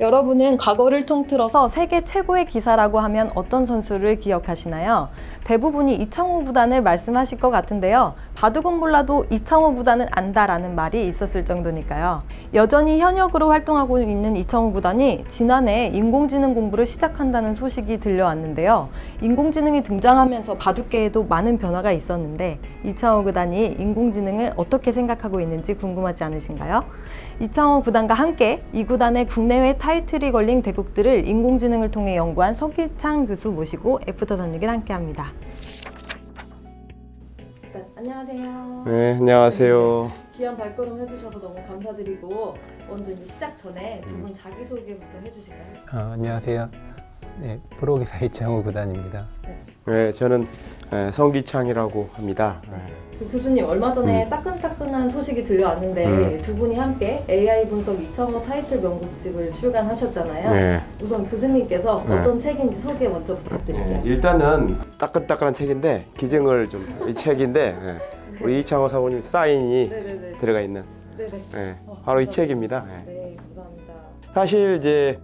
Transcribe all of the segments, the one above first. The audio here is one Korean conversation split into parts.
여러분은 과거를 통틀어서 세계 최고의 기사라고 하면 어떤 선수를 기억하시나요? 대부분이 이창호 구단을 말씀하실 것 같은데요. 바둑은 몰라도 이창호 구단은 안다라는 말이 있었을 정도니까요. 여전히 현역으로 활동하고 있는 이창호 구단이 지난해 인공지능 공부를 시작한다는 소식이 들려왔는데요. 인공지능이 등장하면서 바둑계에도 많은 변화가 있었는데 이창호 구단이 인공지능을 어떻게 생각하고 있는지 궁금하지 않으신가요? 이창호 구단과 함께 이 구단의 국내외 타이틀이 걸린 대국들을 인공지능을 통해 연구한 서기창 교수 모시고 애프터 36을 함께합니다. 일단 안녕하세요. 네, 안녕하세요. 귀한 발걸음 해주셔서 너무 감사드리고 먼저 이제 시작 전에 두 분 자기 소개부터 해주실까요? 아, 안녕하세요. 네, 프로기사 이창호 구단입니다. 네, 저는 에, 성기창이라고 합니다. 네. 그 교수님 얼마 전에 따끈따끈한 소식이 들려왔는데 음. 두 분이 함께 AI 분석 2.5 타이틀 명곡집을 출간하셨잖아요. 네. 우선 교수님께서 네. 어떤 책인지 소개 먼저 네, 부탁드릴게요. 일단은 따끈따끈한 책인데 기증을 좀 이 책인데 네. 우리 이창호 사모님 사인이 네네네. 들어가 있는 네네. 네, 어, 바로 이. 책입니다. 네. 네, 감사합니다. 사실 이제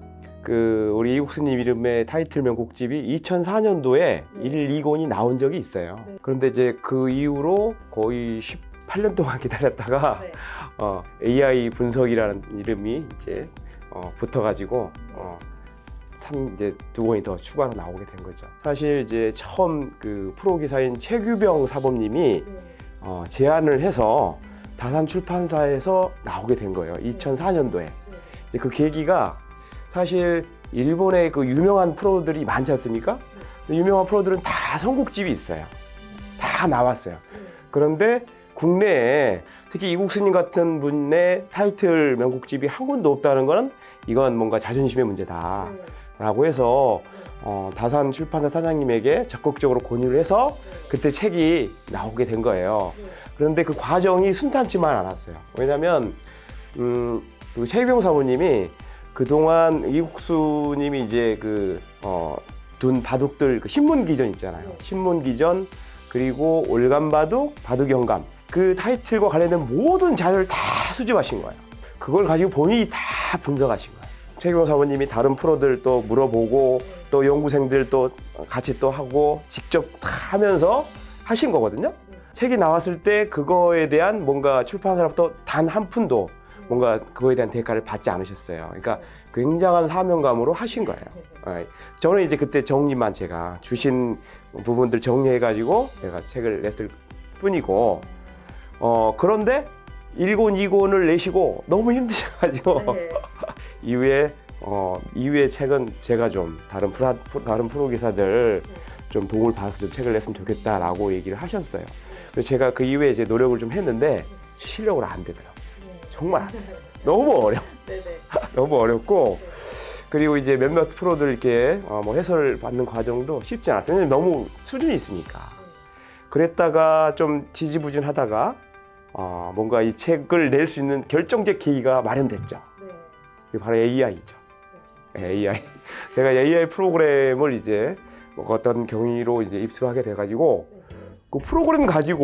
그 우리 이국수님 이름의 타이틀 명곡집이 2004년도에 1, 2권이 나온 적이 있어요. 네. 그런데 이제 그 이후로 거의 18년 동안 기다렸다가 네. 어, AI 분석이라는 이름이 이제 어, 붙어가지고 어, 참 이제 두 권이 더 추가로 나오게 된 거죠. 사실 이제 처음 그 프로 기사인 최규병 사범님이 네. 어, 제안을 해서 다산 출판사에서 나오게 된 거예요. 2004년도에. 네. 이제 그 계기가 사실 일본의 그 유명한 프로들이 많지 않습니까? 유명한 프로들은 다 선곡집이 있어요. 다 나왔어요. 네. 그런데 국내에 특히 이국수님 같은 분의 타이틀 명곡집이 한 권도 없다는 거는 이건 뭔가 자존심의 문제다 라고 네. 해서 어, 다산 출판사 사장님에게 적극적으로 권유를 해서 그때 책이 나오게 된 거예요. 네. 그런데 그 과정이 순탄치만 않았어요. 왜냐하면 음, 그 최유병 사모님이 그동안 이국수님이 이제 그 어, 둔 바둑들 그 신문 기전 있잖아요. 네. 신문 기전 그리고 올감 바둑, 바둑 영감 그 타이틀과 관련된 모든 자료를 다 수집하신 거예요. 그걸 가지고 본인이 다 분석하신 거예요. 최규영 사모님이 다른 프로들 또 물어보고 또 연구생들 또 같이 또 하고 직접 다 하면서 하신 거거든요. 책이 나왔을 때 그거에 대한 뭔가 출판사로부터 단 한 푼도 뭔가 그거에 대한 대가를 받지 않으셨어요. 그러니까 굉장한 사명감으로 하신 거예요. 어, 저는 이제 그때 정리만 제가 주신 부분들 정리해가지고 제가 책을 냈을 뿐이고, 어, 그런데 1권, 2권을 내시고 너무 힘드셔가지고, 네. 이후에, 어, 이후에 책은 제가 좀 다른 프라, 다른 프로 기사들 좀 도움을 받아서 좀 책을 냈으면 좋겠다라고 얘기를 하셨어요. 그래서 제가 그 이후에 이제 노력을 좀 했는데 실력으로 안 되더라고요. 정말 안 돼요. 너무 어려. 네네. 너무 어렵고 그리고 이제 몇몇 프로들 이렇게 어, 뭐 해설 받는 과정도 쉽지 않았어요. 왜냐면 너무 수준이 있으니까. 그랬다가 좀 지지부진하다가 어, 뭔가 이 책을 낼 수 있는 결정적 계기가 마련됐죠. 네. 그게 바로 AI죠. 그렇죠. AI. 제가 AI 프로그램을 이제 뭐 어떤 경위로 이제 입수하게 돼가지고 네. 그 프로그램 가지고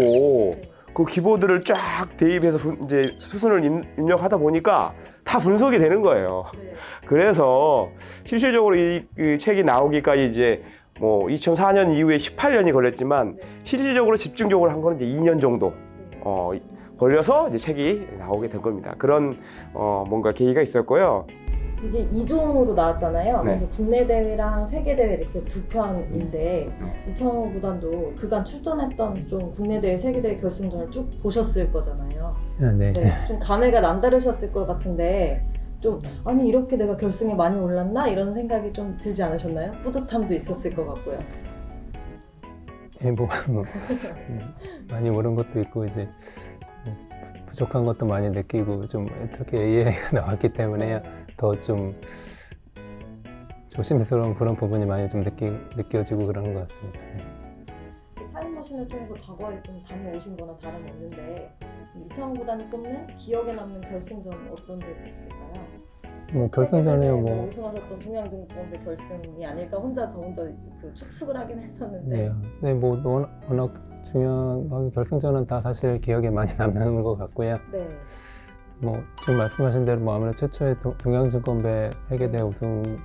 그 키보드를 쫙 대입해서 분- 이제 수순을 입- 입력하다 보니까 다 분석이 되는 거예요. 네. 그래서 실질적으로 이, 이 책이 나오기까지 이제 뭐 2004년 이후에 18년이 걸렸지만 실질적으로 집중적으로 한 거는 이제 2년 정도 네. 어, 걸려서 이제 책이 나오게 된 겁니다. 그런 어, 뭔가 계기가 있었고요. 이게 2종으로 나왔잖아요. 네. 그래서 국내 대회랑 세계 대회 이렇게 두 편인데 네. 이창호 구단도 그간 출전했던 좀 국내 대회, 세계 대회 결승전을 쭉 보셨을 거잖아요. 아, 네. 네. 좀 감회가 남다르셨을 것 같은데 좀 아니 이렇게 내가 결승에 많이 올랐나 이런 생각이 좀 들지 않으셨나요? 뿌듯함도 있었을 것 같고요. 예, 뭐, 뭐 음, 많이 모르는 것도 있고 이제 음, 부족한 것도 많이 느끼고 좀 특히 AI가 나왔기 때문에 더 좀 조심스러운 그런 부분이 많이 좀 느끼, 느껴지고 그러는 것 같습니다. 네. 타임머신을 통해서 과거에 좀 다녀오신 거나 다름없는데 이창호 구단이 꼽는 기억에 남는 결승전 어떤 게 있을까요? 뭐 결승전에 세계 대회 뭐 우승하셨던 동양등록대 결승이 아닐까 혼자 저 혼자 그 추측을 하긴 했었는데 네, 네, 뭐 워낙, 워낙 중요한 결승전은 다 사실 기억에 많이 남는 것 같고요. 네. 뭐 지금 말씀하신 대로 뭐 아무래도 최초의 동- 동양증권배 회계대 우승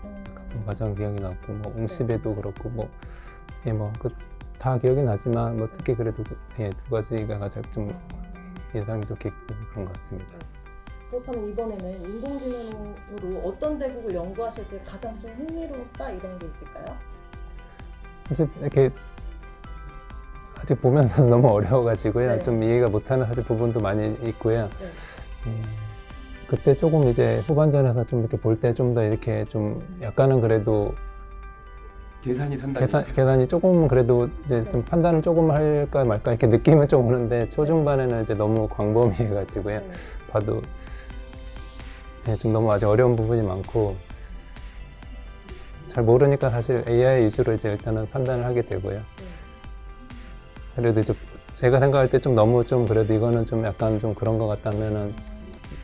가장 기억이 났고 뭐 옹시배도 그렇고 뭐 예 뭐 그 다 기억이 나지만 뭐 특히 그래도 그, 예, 두 가지가 가장 좀 인상이 좋게 그런 것 같습니다. 그렇다면 이번에는 인공지능으로 어떤 대국을 연구하실 때 가장 좀 흥미로웠다 이런 게 있을까요? 사실 이렇게 아직 보면서 너무 어려워가지고요. 네. 좀 이해가 못하는 사실 부분도 많이 있고요. 네. 음, 그때 조금 이제 후반전에서 좀 이렇게 볼 때 좀 더 이렇게 좀 약간은 그래도 계산이 선다. 계산, 계산이 조금 그래도 이제 좀 판단을 조금 할까 말까 이렇게 느낌은 좀 오는데 초중반에는 이제 너무 광범위해가지고요. 네. 봐도 예, 좀 너무 아직 어려운 부분이 많고 잘 모르니까 사실 AI 위주로 이제 일단은 판단을 하게 되고요. 그래도 이제 제가 생각할 때 좀 너무 좀 그래도 이거는 좀 약간 좀 그런 것 같다면은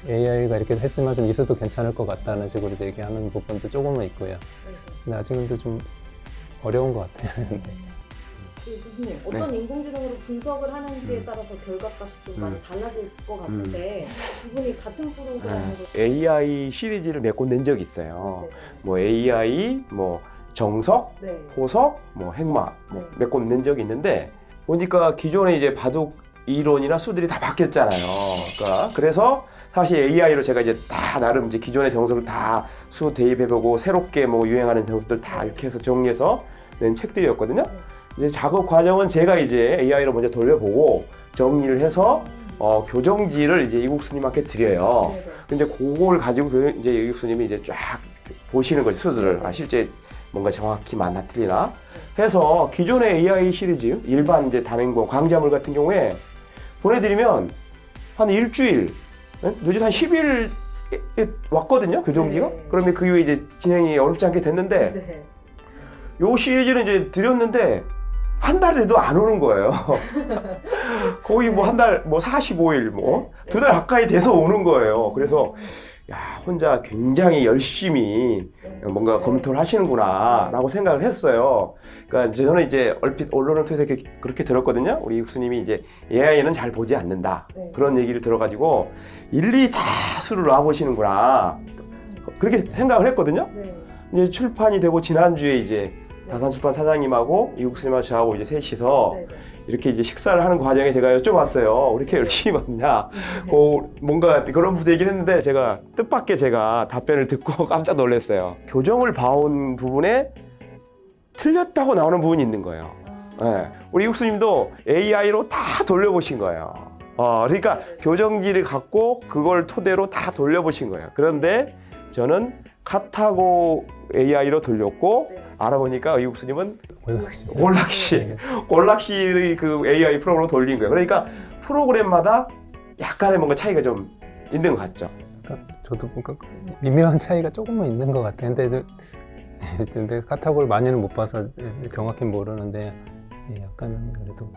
AI가 이렇게 했지만 좀 있어도 괜찮을 것 같다는 식으로 이제 얘기하는 부분도 조금은 있고요. 근데 아직은 좀 어려운 것 같아요. 네. 그 교수님 어떤 인공지능으로 분석을 하는지에 음. 따라서 결과값이 좀 음. 많이 달라질 것 같은데 두 분이 같은 프로그램으로 AI 시리즈를 몇 권 낸 적이 있어요. 네. 뭐 AI, 뭐 정석, 네. 호석, 뭐 네. 뭐몇권 낸 적이 있는데 보니까 기존에 이제 바둑 이론이나 수들이 다 바뀌었잖아요. 그러니까 그래서 사실 AI로 제가 이제 다 나름 이제 기존의 정석을 다수 대입해보고 새롭게 뭐 유행하는 정석들 다 이렇게 해서 정리해서 낸 책들이었거든요. 이제 작업 과정은 제가 이제 AI로 먼저 돌려보고 정리를 해서 어, 교정지를 이제 이국수님한테 드려요. 근데 그걸 가지고 그 이제 이국수님이 이제 쫙 보시는 거죠 수들을 아 실제 뭔가 정확히 맞나 틀리나 해서 기존의 AI 시리즈 일반 이제 단행본 광자물 같은 경우에 보내드리면 한 일주일 예? 늦어서 한 10일 왔거든요 교정지가 네. 그러면 그 이후에 이제 진행이 어렵지 않게 됐는데 네. 요 시리즈는 이제 드렸는데 한 달에도 안 오는 거예요. 거의 뭐 한 달, 뭐 45일, 뭐 두달 가까이 돼서 오는 거예요. 그래서 야 혼자 굉장히 열심히 네. 뭔가 검토를 하시는구나라고 생각을 했어요. 그러니까 저는 이제 얼핏 언론을 통해서 이렇게 그렇게 들었거든요. 우리 육수님이 이제 AI는 잘 보지 않는다 네. 그런 얘기를 들어가지고 일일이 다 수를 놔보시는구나 그렇게 생각을 했거든요. 네. 이제 출판이 되고 지난주에 이제 다산 출판 사장님하고 이국수님하고 저하고 이제 셋이서 네. 네. 이렇게 이제 식사를 하는 과정에 제가 여쭤봤어요. 왜 이렇게 열심히 봤냐? 어, 뭔가 그런 얘기를 했는데 제가 뜻밖의 제가 답변을 듣고 깜짝 놀랐어요. 교정을 봐온 부분에 틀렸다고 나오는 부분이 있는 거예요. 아, 예. 우리 이국수님도 AI로 다 돌려보신 거예요. 어, 그러니까 교정지를 갖고 그걸 토대로 다 돌려보신 거예요. 그런데 저는 카타고 AI로 돌렸고 네. 알아보니까 이국수님은 골락시. 골락시, 네. 골락시의 그 AI 프로그램으로 돌린 거예요. 그러니까 프로그램마다 약간의 뭔가 차이가 좀 있는 것 같죠. 그러니까 저도 뭔가 미묘한 차이가 조금은 있는 것 같아요. 근데, 저- 근데 카타고를 많이는 못 봐서 정확히 모르는데 예, 약간은 그래도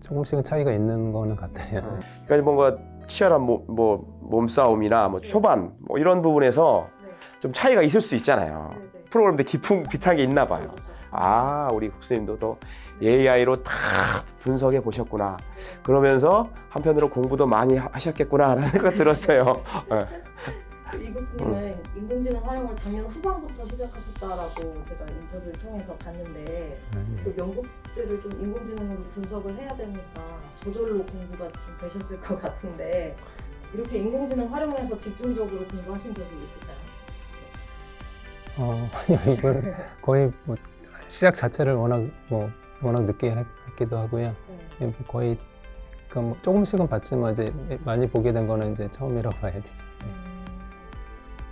조금씩은 차이가 있는 거는 같아요. 그러니까 뭔가 치열한 뭐, 뭐 몸싸움이나 뭐 초반 뭐 이런 부분에서 네. 좀 차이가 있을 수 있잖아요. 프로그램도 깊은 비슷한 게 있나 봐요. 아, 우리 국수님도 또 AI로 다 분석해 보셨구나. 그러면서 한편으로 공부도 많이 하- 하셨겠구나라는 생각 들었어요. 예. 그 이국수님은 인공지능 활용을 작년 후반부터 시작하셨다라고 제가 인터뷰를 통해서 봤는데 음. 그 연구들을 좀 인공지능으로 분석을 해야 되니까 저절로 공부가 좀 되셨을 것 같은데 이렇게 인공지능 활용해서 집중적으로 공부하신 적이 있을까요? 어, 아니요, 이거는 거의 뭐 시작 자체를 워낙 뭐 워낙 늦게 했- 했기도 하고요. 네. 예, 뭐 거의 그뭐 조금씩은 봤지만 이제 많이 보게 된 거는 이제 처음이라고 봐야 되죠. 예. 음,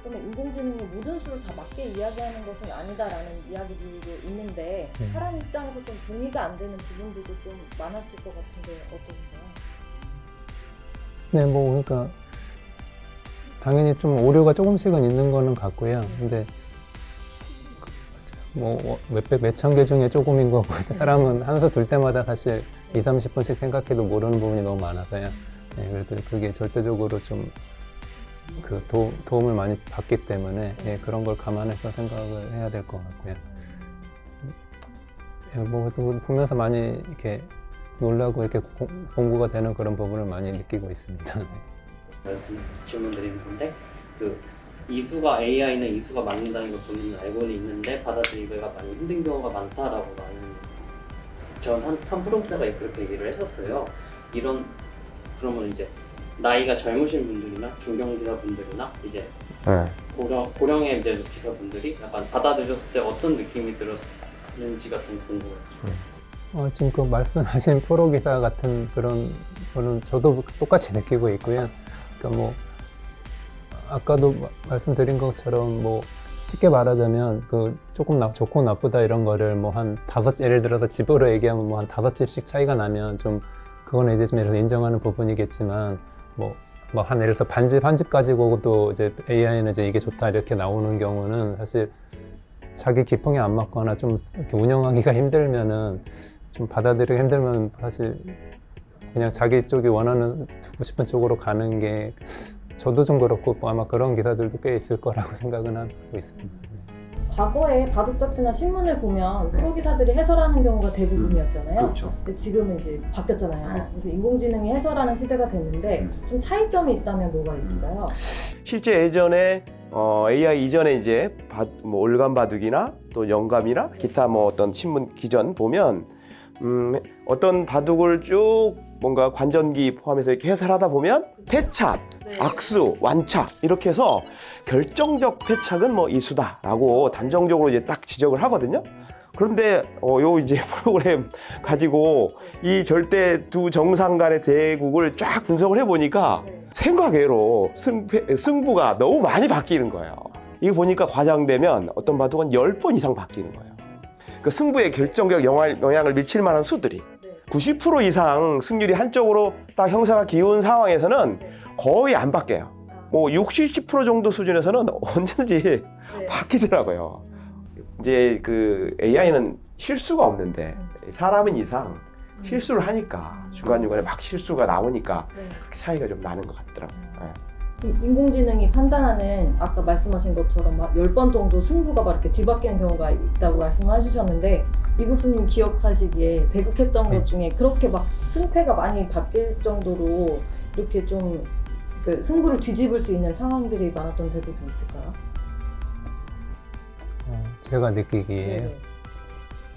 그러면 인공지능이 모든 수를 다 맞게 이야기하는 것은 아니다라는 이야기들도 있는데 네. 사람 입장에서 좀 동의가 안 되는 부분들도 좀 많았을 것 같은데 어떠신가요? 네, 뭐 그러니까 당연히 좀 오류가 조금씩은 있는 거는 같고요. 근데 뭐 몇백 몇천 개 중에 조금인 거고 사람은 한수 둘 때마다 사실 2, 30분씩 생각해도 모르는 부분이 너무 많아서요. 네, 그래도 그게 절대적으로 좀 그 도움을 많이 받기 때문에 예, 그런 걸 감안해서 생각을 해야 될 것 같고요. 예, 뭐또 보면서 많이 이렇게 놀라고 이렇게 공- 공부가 되는 그런 부분을 많이 느끼고 있습니다. 네. 말씀 질문 드리는 건데 그 이수가 AI는 이수가 맞는다는 걸 본인은 알고는 있는데 받아들이기가 많이 힘든 경우가 많다라고 많은 전한 한 프로기사가 그렇게 얘기를 했었어요. 이런 그러면 이제 나이가 젊으신 분들이나 중견 기사분들이나 이제 네. 고령 고령의 이제 기사분들이 약간 받아들였을 때 어떤 느낌이 들었는지가 좀 궁금해요. 어, 지금 그 말씀하신 프로 기사 같은 그런 거는 저도 똑같이 느끼고 있고요. 그러니까 뭐 아까도 마- 말씀드린 것처럼 뭐 쉽게 말하자면 그 조금 나, 좋고 나쁘다 이런 거를 뭐 한 다섯 예를 들어서 집으로 얘기하면 뭐 한 다섯 집씩 차이가 나면 좀 그거는 이제 좀 예를 인정하는 부분이겠지만 뭐뭐한 예를 들어서 반집 한 집 가지고도 이제 AI는 이제 이게 좋다 이렇게 나오는 경우는 사실 자기 기풍에 안 맞거나 좀 이렇게 운영하기가 힘들면은 좀 받아들이기 힘들면 사실 그냥 자기 쪽이 원하는 두고 싶은 쪽으로 가는 게 저도 좀 그렇고 뭐 아마 그런 기사들도 꽤 있을 거라고 생각은 하고 있습니다. 과거에 바둑 잡지나 신문을 보면 프로 기사들이 해설하는 경우가 대부분이었잖아요. 그렇죠. 근데 지금은 이제 바뀌었잖아요. 네. 그래서 인공지능이 해설하는 시대가 됐는데 음. 좀 차이점이 있다면 뭐가 있을까요? 실제 예전에 어, AI 이전에 이제 바, 뭐 올감 바둑이나 또 영감이나 기타 뭐 어떤 신문 기전 보면 음, 어떤 바둑을 쭉 뭔가 관전기 포함해서 이렇게 해설하다 보면 패착, 악수, 완착 이렇게 해서 결정적 패착은 뭐 이수다라고 단정적으로 이제 딱 지적을 하거든요. 그런데 어, 요 이제 프로그램 가지고 이 절대 두 정상 간의 대국을 쫙 분석을 해보니까 생각외로 승패, 승부가 너무 많이 바뀌는 거예요. 이거 보니까 과장되면 어떤 바둑은 10번 이상 바뀌는 거예요. 그 승부에 결정적 영향- 영향을 미칠 만한 수들이 90% 이상 승률이 한쪽으로 딱 형사가 기운 상황에서는 거의 안 바뀌어요. 뭐 60, 70% 정도 수준에서는 언제든지 바뀌더라고요. 이제 그 AI는 실수가 없는데 사람은 이상 실수를 하니까 중간중간에 막 실수가 나오니까 그렇게 차이가 좀 나는 것 같더라고요. 예. 인공지능이 판단하는 아까 말씀하신 것처럼 막 10번 정도 승부가 막 이렇게 뒤바뀌는 경우가 있다고 말씀해 주셨는데 이국수님 기억하시기에 대국했던 네. 것 중에 그렇게 막 승패가 많이 바뀔 정도로 이렇게 좀 그 승부를 뒤집을 수 있는 상황들이 많았던 대국이 있을까요? 어, 제가 느끼기에 네.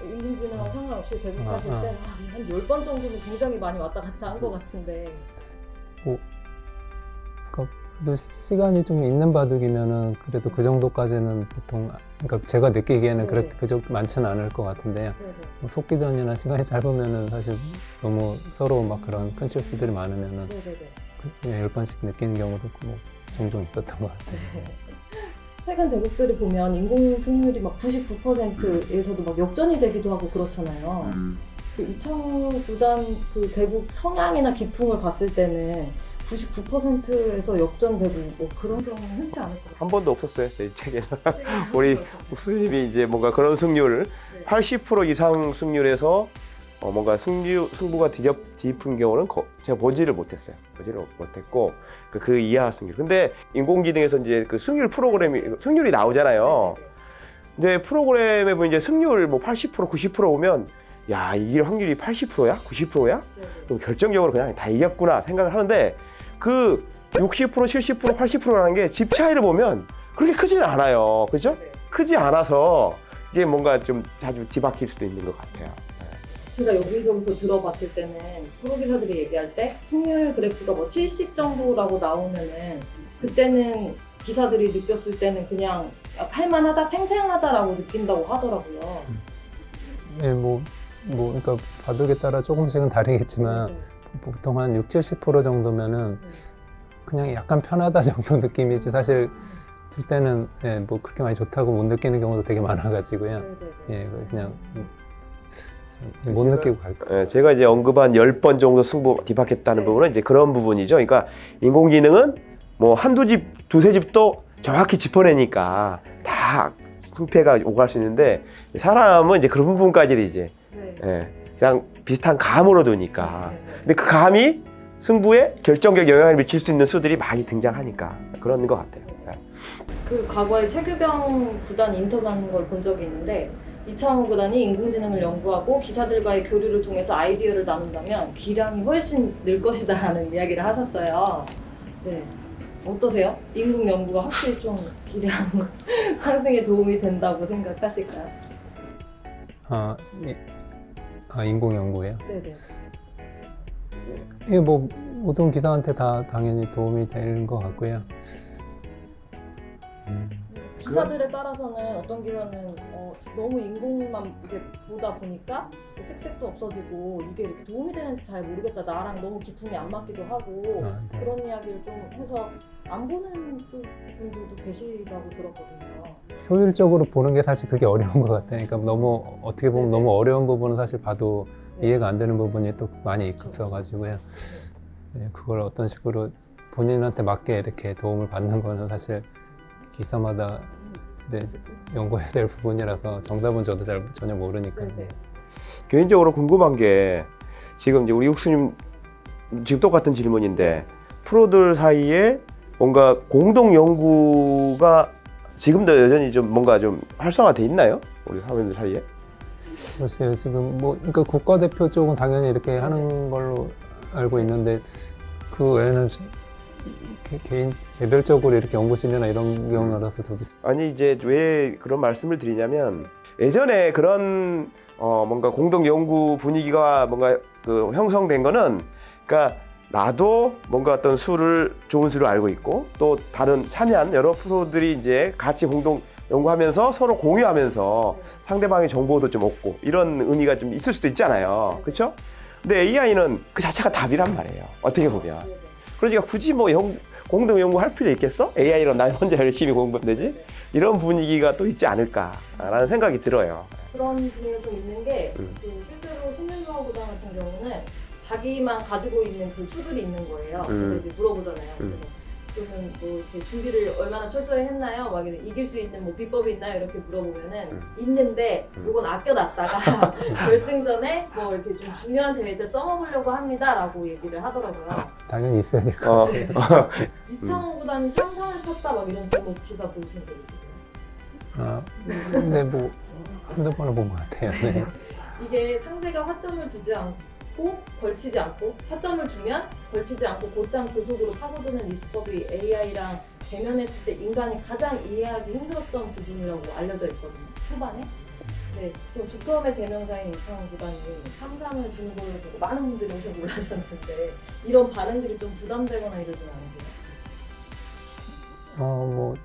인공지능과 상관없이 대국 하실 아, 아. 때한 10번 정도는 굉장히 많이 왔다 갔다 한 것 같은데 그래도 시간이 좀 있는 바둑이면은 그래도 그 정도까지는 보통 그러니까 제가 느끼기에는 네. 그렇게 그저 많지는 않을 것 같은데요. 네네. 뭐 속기전이나 시간이 짧으면은 사실 너무 서로 막 그런 큰 실수들이 많으면은 네네네. 열 번씩 느끼는 경우도 뭐 종종 있었던 것 같아요. 최근 대국들을 보면 인공 승률이 막 99%에서도 막 역전이 되기도 하고 그렇잖아요. 그 이창호 구단 그 대국 성향이나 기풍을 봤을 때는 99%에서 역전되고 뭐 그런 경우는 흔치 않을 것한 번도 없었어요, 제 책에는. 같아요. 우리 목수님이 이제 뭔가 그런 승률, 네. 80% 이상 승률에서 어, 뭔가 승부, 승부가 뒤집, 뒤집은 경우는 거- 제가 보지를 못했어요. 보지를 못했고, 그, 그 이하 승률. 근데 인공지능에서 이제 그 승률 프로그램이, 승률이 나오잖아요. 근데 프로그램에 보면 이제 승률 뭐 80%, 90% 오면, 야, 이길 확률이 80%야? 90%야? 그럼 결정적으로 그냥 다 이겼구나 생각을 하는데, 그 60%, 70%, 80%라는 게 집 차이를 보면 그렇게 크지는 않아요. 그죠? 크지 않아서 이게 뭔가 좀 자주 뒤바뀔 수도 있는 것 같아요. 제가 여기저기서 들어봤을 때는 프로 기사들이 얘기할 때 승률 그래프가 뭐 70 정도라고 나오면은 그때는 기사들이 느꼈을 때는 그냥 할만하다, 팽팽하다라고 느낀다고 하더라고요. 네, 뭐, 뭐, 그러니까 바둑에 따라 조금씩은 다르겠지만 네. 보통 한 6, 70% 정도면은 그냥 약간 편하다 정도 느낌이지 사실 들 때는 예, 뭐 그렇게 많이 좋다고 못 느끼는 경우도 되게 많아가지고요. 네네네. 예, 그냥 음, 못 느끼고 갈 거예요. 예, 제가 이제 언급한 10번 정도 승부 뒤바뀌었다는 네. 부분은 이제 그런 부분이죠. 그러니까 인공지능은 뭐 한두 집, 두세 집도 정확히 짚어내니까 다 승패가 오갈 수 있는데 사람은 이제 그런 부분까지를 이제 네. 예, 그냥 비슷한 감으로 두니까 네, 네. 근데 그 감이 승부에 결정적 영향을 미칠 수 있는 수들이 많이 등장하니까 그런 것 같아요. 예. 그 과거에 최규병 구단 인터뷰하는 걸 본 적이 있는데 이창호 구단이 인공지능을 연구하고 기사들과의 교류를 통해서 아이디어를 나눈다면 기량이 훨씬 늘 것이다라는 이야기를 하셨어요. 네. 어떠세요? 인공 연구가 확실히 좀 기량 상승에 도움이 된다고 생각하실까요? 아, 이- 아 인공 연구예요. 네네. 이게 뭐 모든 기사한테 다 당연히 도움이 되는 것 같고요. 기사들에 따라서는 어떤 기사는 어, 너무 인공만 이제 보다 보니까 그 특색도 없어지고 이게 이렇게 도움이 되는지 잘 모르겠다. 나랑 너무 기풍이 안 맞기도 하고 아, 네. 그런 이야기를 좀 해서 안 보는 또 분들도 계시다고 들었거든요. 효율적으로 보는 게 사실 그게 어려운 것 같아요. 그러니까 너무 어떻게 보면 네네. 너무 어려운 부분은 사실 봐도 네. 이해가 안 되는 부분이 또 많이 있어가지고요. 네, 그걸 어떤 식으로 본인한테 맞게 이렇게 도움을 받는 거는 사실 기사마다 이제 연구해야 될 부분이라서 정답은 저도 잘 전혀 모르니까. 네네. 개인적으로 궁금한 게 지금 이제 우리 육수님 지금 똑같은 질문인데 프로들 사이에 뭔가 공동 연구가 지금도 여전히 좀 뭔가 좀 활성화돼 있나요? 우리 사회인들 사이에? 글쎄요, 지금 뭐, 그러니까 국가대표 쪽은 당연히 이렇게 하는 걸로 알고 있는데, 그 외에는 지- 개, 개인, 개별적으로 이렇게 연구실이나 이런 경우라서 저도 아니 이제 왜 그런 말씀을 드리냐면 예전에 그런 어 뭔가 공동 연구 분위기가 뭔가 그 형성된 거는 그러니까 나도 뭔가 어떤 수를 좋은 수를 알고 있고 또 다른 참여한 여러 프로들이 이제 같이 공동 연구하면서 서로 공유하면서 상대방의 정보도 좀 얻고 이런 의미가 좀 있을 수도 있잖아요. 그렇죠? 근데 AI는 그 자체가 답이란 말이에요. 어떻게 보면. 그러니까 굳이 뭐 연- 공동 연구할 필요 있겠어? AI로 나 혼자 열심히 공부하면 되지? 이런 분위기가 또 있지 않을까라는 생각이 들어요. 그런 분위기가 좀 있는 게 음. 그 실제로 신윤수화구단 같은 경우는 자기만 가지고 있는 그 수들이 있는 거예요. 음. 그래서 이제 물어보잖아요. 음. 그래서 그러면 뭐 이렇게 준비를 얼마나 철저히 했나요? 막 이길 수 있는 뭐 비법이 있나요? 이렇게 물어보면은 음. 있는데 음. 요건 아껴놨다가 결승전에 뭐 이렇게 좀 중요한 대회 때 써먹으려고 합니다라고 얘기를 하더라고요. 당연히 있어야 될 것 어, 같아요. 이창호 구단이 상상을 탔다 막 이런 제목 기사 보신 적 있으세요? 아, 근데 뭐, 한두 번은 본 것 같아요. 네. 이게 상대가 화점을 주지 않고 걸치지 않고 화점을 주면 걸치지 않고 곧장 그 속으로 파고드는 이 수법이 AI랑 대면했을 때 인간이 가장 이해하기 힘들었던 부분이라고 알려져 있거든요. 초반에. 네, 좀 주점의 대명사인 이창훈 구단이 상상을 주는 걸 보고 많은 분들이 엄청 놀라셨는데 이런 반응들이 좀 부담되거나 이러진 않으세요? 어, 뭐,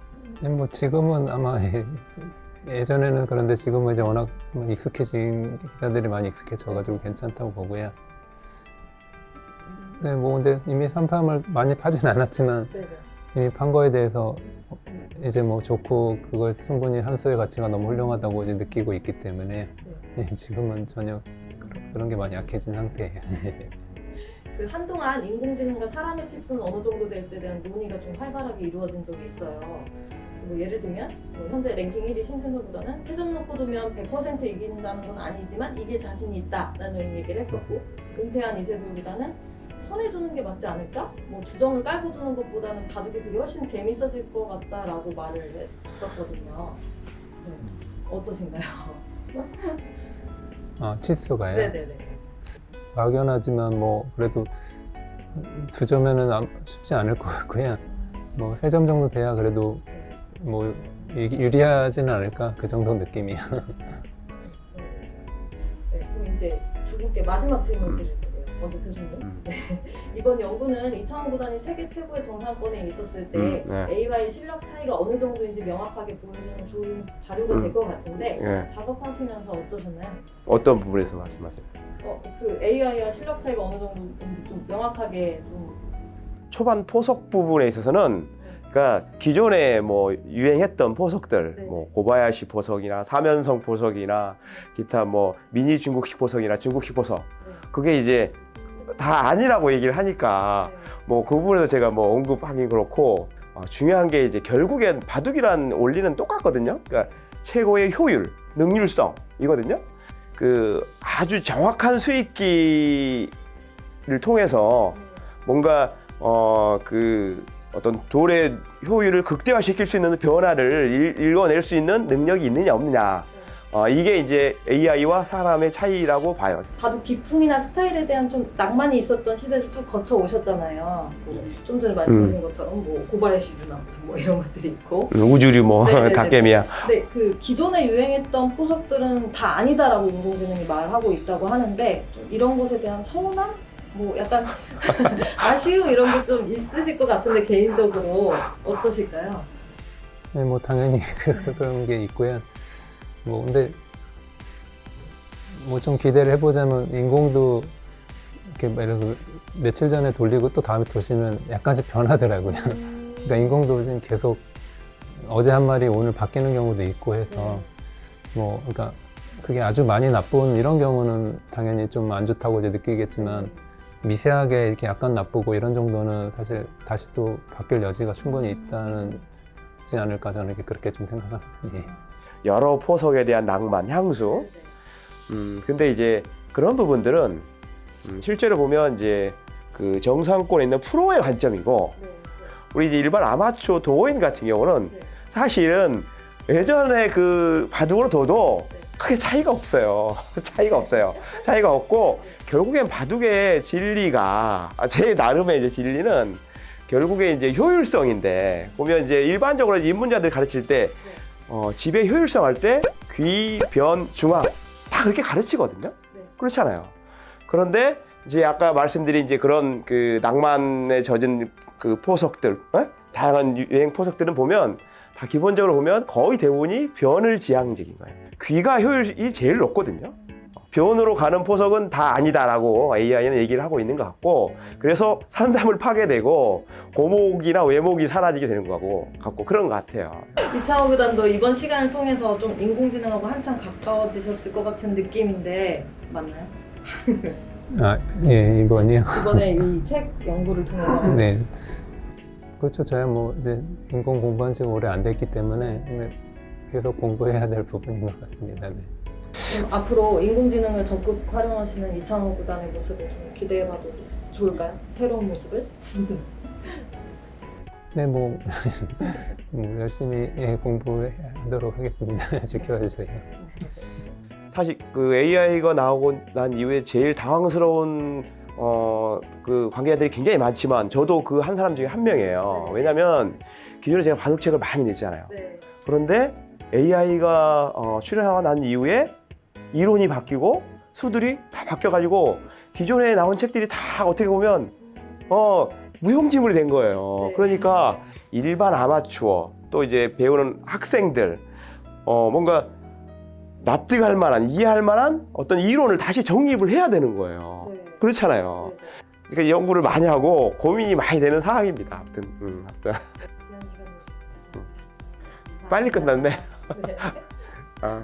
뭐 지금은 아마 예- 예전에는 그런데 지금은 이제 워낙 익숙해진 기사들이 많이 익숙해져가지고 괜찮다고 보고요. 네, 뭐 근데 이미 삼삼을 많이 파진 않았지만 네네. 이미 판 거에 대해서 이제 뭐 좋고 그거에 충분히 한 수의 가치가 너무 훌륭하다고 이제 느끼고 있기 때문에 예, 지금은 전혀 그런 게 많이 약해진 상태예요. 그 한동안 인공지능과 사람의 치수는 어느 정도 될지에 대한 논의가 좀 활발하게 이루어진 적이 있어요. 뭐 예를 들면 뭐 현재 랭킹 1위 신진서보다는 세점 놓고 두면 100% 이긴다는 건 아니지만 이길 자신이 있다라는 얘기를 했었고 은퇴한 이세돌보다는 선에 두는 게 맞지 않을까? 뭐 주점을 깔고 두는 것보다는 바둑이 그게 훨씬 재밌어질 것 같다라고 말을 했었거든요. 네. 어떠신가요? 아, 치수가요? 네네네. 막연하지만 뭐 그래도 두 점에는 안- 쉽지 않을 것 같고요. 뭐 세 점 정도 돼야 그래도 뭐 유- 유리하지는 않을까 그 정도 느낌이야. 네, 그럼 이제 두 분께 마지막 질문 드릴 거예요. 먼저 교수님. 음. 네. 이번 연구는 이창호 구단이 세계 최고의 정상권에 있었을 때 음, 네. A와의 실력 차이가 어느 정도인지 명확하게 보여주는 좋은 자료가 음. 될 것 같은데 예. 작업하시면서 어떠셨나요? 어떤 부분에서 말씀하세요? 어, 그 AI와 실력 차이가 어느 정도인지 좀 명확하게 좀 초반 포석 부분에 있어서는 그러니까 기존에 뭐 유행했던 포석들, 네. 뭐 고바야시 포석이나 사면성 포석이나 기타 뭐 미니 중국식 포석이나 중국식 포석 네. 그게 이제 다 아니라고 얘기를 하니까 뭐그 부분에서 제가 뭐 언급하긴 그렇고 어, 중요한 게 이제 결국엔 바둑이란 원리는 똑같거든요. 그러니까 최고의 효율, 능률성 이거든요. 그 아주 정확한 수익기를 통해서 뭔가 어그 어떤 돌의 효율을 극대화시킬 수 있는 변화를 일- 읽어낼 수 있는 능력이 있느냐 없느냐 어, 이게 이제 AI와 사람의 차이라고 봐요. 바둑 기풍이나 스타일에 대한 좀 낭만이 있었던 시대를 쭉 거쳐 오셨잖아요. 뭐좀 전에 말씀하신 것처럼 뭐 고바야시 누나 무슨 뭐 이런 것들이 있고. 우주류 뭐 네네네. 갓겜이야. 근데 그 기존에 유행했던 포석들은 다 아니다라고 인공지능이 말하고 있다고 하는데 좀 이런 것에 대한 서운함? 뭐 약간 아쉬움 이런 게 좀 있으실 것 같은데 개인적으로 어떠실까요? 네, 뭐 당연히 그- 그런 게 있고요. 뭐 근데 뭐 좀 기대를 해보자면 인공도 이렇게 들어 며칠 전에 돌리고 또 다음에 도시면 약간씩 변하더라고요. 그러니까 인공도 지금 계속 어제 한 마리 오늘 바뀌는 경우도 있고 해서 뭐 그러니까 그게 아주 많이 나쁜 이런 경우는 당연히 좀 안 좋다고 이제 느끼겠지만 미세하게 이렇게 약간 나쁘고 이런 정도는 사실 다시 또 바뀔 여지가 충분히 있다는 지 않을까 저는 이렇게 그렇게 좀 생각하는 편이에요. 여러 포석에 대한 낭만, 향수. 음, 근데 이제 그런 부분들은 음, 실제로 보면 이제 그 정상권에 있는 프로의 관점이고 우리 이제 일반 아마추어 도어인 같은 경우는 네. 사실은 예전에 그 바둑으로 둬도 네. 크게 차이가 없어요. 차이가 없어요. 차이가 없고 결국엔 바둑의 진리가 아, 제 나름의 이제 진리는 결국에 이제 효율성인데 보면 이제 일반적으로 입문자들 가르칠 때 어, 지배 효율성 할 때 귀, 변, 중앙 다 그렇게 가르치거든요. 네. 그렇잖아요. 그런데 이제 아까 말씀드린 이제 그런 그 낭만에 젖은 그 포석들, 어? 다양한 유행 포석들은 보면 다 기본적으로 보면 거의 대부분이 변을 지향적인 거예요. 귀가 효율이 제일 높거든요. 변으로 가는 포석은 다 아니다라고 AI는 얘기를 하고 있는 것 같고 그래서 산삼을 파게 되고 고목이나 외목이 사라지게 되는 거고 같고 그런 것 같아요. 이창호 구단도 이번 시간을 통해서 좀 인공지능하고 한참 가까워지셨을 것 같은 느낌인데 맞나요? 아, 예, 이번이요. 이번에 이 책 연구를 통해서 네. 그렇죠. 저야 뭐 이제 인공 공부한 지가 오래 안 됐기 때문에 계속 공부해야 될 부분인 것 같습니다. 네. 그럼 앞으로 인공지능을 적극 활용하시는 이창호 구단의 모습을 좀 기대해봐도 좋을까요? 새로운 모습을? 네, 뭐, 뭐 열심히 예, 공부하도록 하겠습니다. 지켜봐 주세요. 사실 그 AI가 나오고 난 이후에 제일 당황스러운 어 그 관계자들이 굉장히 많지만 저도 그 한 사람 중에 한 명이에요. 네. 왜냐하면 기존에 제가 바둑책을 많이 냈잖아요. 네. 그런데 AI가 어, 출연하고 난 이후에 이론이 바뀌고 수들이 다 바뀌어가지고 기존에 나온 책들이 다 어떻게 보면 어 무용지물이 된 거예요. 네. 그러니까 일반 아마추어 또 이제 배우는 학생들 어 뭔가 납득할 만한 이해할 만한 어떤 이론을 다시 정립을 해야 되는 거예요. 네. 그렇잖아요. 그러니까 연구를 많이 하고 고민이 많이 되는 상황입니다. 아무튼, 음, 아무튼 빨리 끝났네. 네. 아.